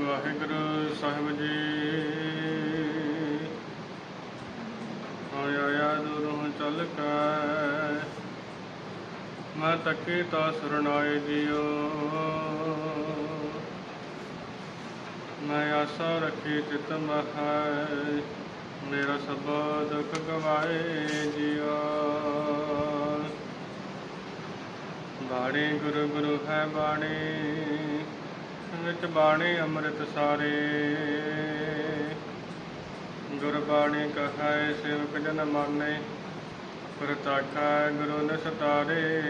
ਵਾਹਿਗੁਰੂ ਸਾਹਿਬ ਜੀ। ਆਇਆ ਆਇਆ, ਦੂਰੋਂ ਚੱਲ ਕੇ। ਮੈਂ ਤੱਕੀ ਤਾ ਸਰਣਾਏ ਜੀਓ। ਮੈਂ ਆਸਾ ਰੱਖੀ ਚਿਤ ਮਹੈ। ਮੇਰਾ ਸਭ ਦੁੱਖ ਗਵਾਏ ਜਿਉ ਬਾਣੀ ਗੁਰੂ ਗੁਰੂ ਹੈ ਬਾਣੀ। ਵਿੱਚ ਬਾਣੀ ਅੰਮ੍ਰਿਤ ਸਾਰੇ। ਗੁਰਬਾਣੀ ਕਹਾਏ, ਸੇਵਕ ਜਨ ਮਾਨੇ ਪ੍ਰਤਾਖਾ ਗੁਰੂ ਨਸਤਾਰੇ।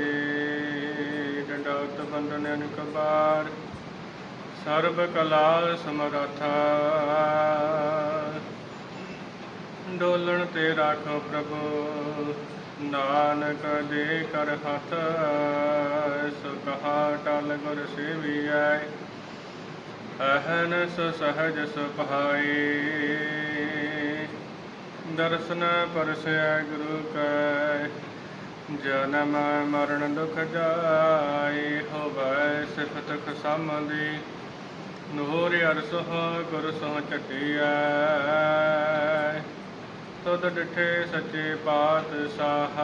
ਡੰਡਾਉਤ ਬੰਦਨ ਅਨਕ ਸਰਬ ਕਲਾ ਸਮਰਥਾ। ਡੋਲਣ ਤੇ ਰਾਖੋ ਪ੍ਰਭੂ, ਨਾਨਕ ਦੇ ਕਰ ਹੱਥ। ਸੋ ਕਹਾ ਟਲ ਗੁਰ ਸੇਵੀਐ। ਅਹਨਸ ਸਹਜ ਸੁਭਾਈ ਦਰਸ਼ਨ ਪਰਸੈ ਗੁਰੂ ਕੈ, ਜਨਮ ਮਰਨ ਦੁਖ ਜਾਏ, ਹੋਵੈ ਸਿਫਤ ਖਸਮਦੀ ਨੂਰ ਅਰਸ ਗੁਰ ਸੋ ਚਟਿਐ ਤੁਧ ਡਿਠੇ ਸੱਚੇ ਪਾਤਸ਼ਾਹ।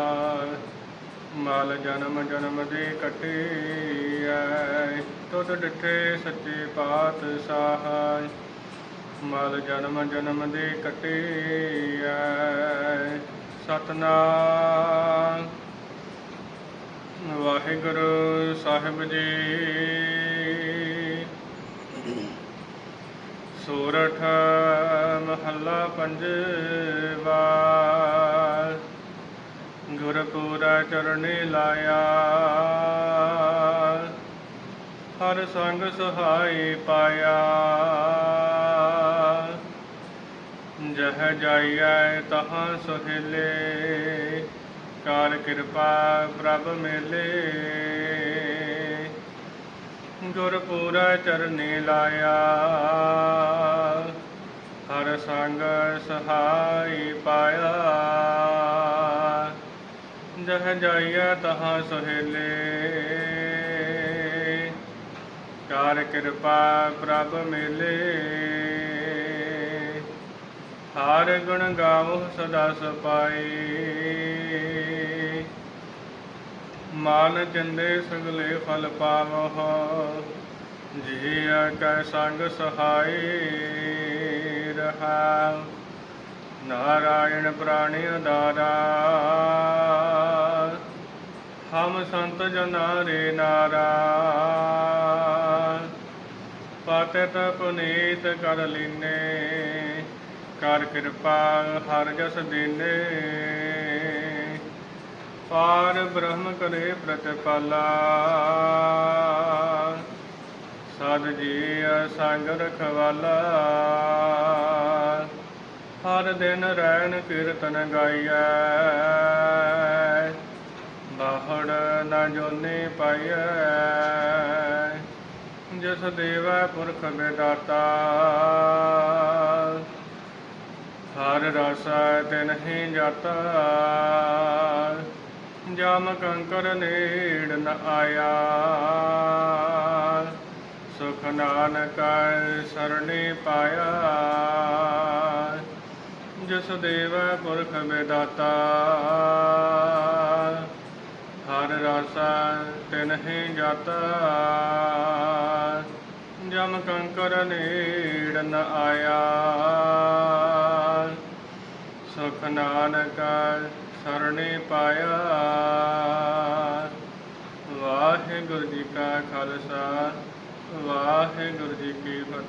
ਮਾਲ ਜਨਮ ਜਨਮ ਦੀ ਕਟਿਐ, ਤੁਧ ਡਿਠੇ ਸੱਚੇ ਪਾਤਸ਼ਾਹ। ਮਾਲ ਜਨਮ ਜਨਮ ਦੀ ਕਟਿਐ, ਸਤਨਾਮ। ਵਾਹਿਗੁਰੂ ਸਾਹਿਬ ਜੀ। ਸੋਰਠ ਮਹੱਲਾ ਪੰਜਵਾ। ਗੁਰਪੂਰਾ ਚਰਣੀ ਲਾਇਆ। ਹਰ ਸੰਗ ਸਹਾਈ ਪਾਇਆ। ਜਹ ਜਾਈਐ ਤਹਾਂ ਸੁਹੇਲੇ, ਕਾਲ ਕਿਰਪਾ ਪ੍ਰਭ ਮੇਲੇ। ਗੁਰਪੂਰਾ ਚਰਨੀ ਲਾਇਆ। ਹਰ ਸੰਗ ਸਹਾਈ ਪਾਇਆ। ਜਹ ਜਾਈਐ ਤਹਾਂ ਸੁਹੇਲੇ। ਕਾਰ ਕਿਰਪਾ ਪ੍ਰਭ ਮਿਲੇ। ਹਰ ਗੁਣ ਗਾਵੋ ਸਦਾ ਸਪਾਈ ਮਾਨ ਚੰਦੇ ਸਗਲੇ ਫਲ ਪਾਵੋ। ਜੀ ਕੈ ਸੰਗ ਸਹਾਈ ਰਹਾ। ਨਾਰਾਇਣ ਪ੍ਰਾਣੀ ਉਦਾਰਾ। ਹਮ ਸੰਤ ਜਨਾ ਰੇ ਨਾਰਾ ਪਤਿਤ ਪੁਨੀਤ ਕਰ ਲੀਨੇ, ਕਰ ਕਿਰਪਾ ਹਰ ਜਸ ਦੀਨੇ। ਪਾਰ ਬ੍ਰਹਮ ਕਰੇ ਪ੍ਰਤਪਾਲਾ। ਸਦ ਜੀ ਸੰਗ ਰਖਵਾਲਾ। ਹਰ ਦਿਨ ਰਹਿਣ ਕੀਰਤਨ ਗਾਈਐ। ਬਾਹੜ ਨਾ ਜੋਨੇ ਪਾਈਐ। ਜਿਸ ਦੇਵੈ ਪੁਰਖ ਵਿਦਾਤਾ ਹਰ ਰਸ ਤੇ ਨਹੀਂ ਜਾਤਾ। ਜਮ ਕੰਕਰ ਨੇੜ ਨ ਆਇਆ। ਸੁਖ ਨਾਨਕ ਸਰਣੇ ਪਾਇਆ। ਜਿਸ ਦੇਵ ਪੁਰਖ ਵਿਦਾਤਾ ਹਰ ਰਸ ਤਿਨਹਿ ਜਾਤਾ। ਜਮ ਕੰਕਰ ਨੇੜ ਨ ਆਇਆ। ਸੁਖ ਨਾਨਕ ਸਰਣੇ ਪਾਇਆ। ਵਾਹਿਗੁਰੂ ਜੀ ਕਾ ਖਾਲਸਾ, ਵਾਹਿਗੁਰੂ ਜੀ ਕੀ ਫਤਿਹ।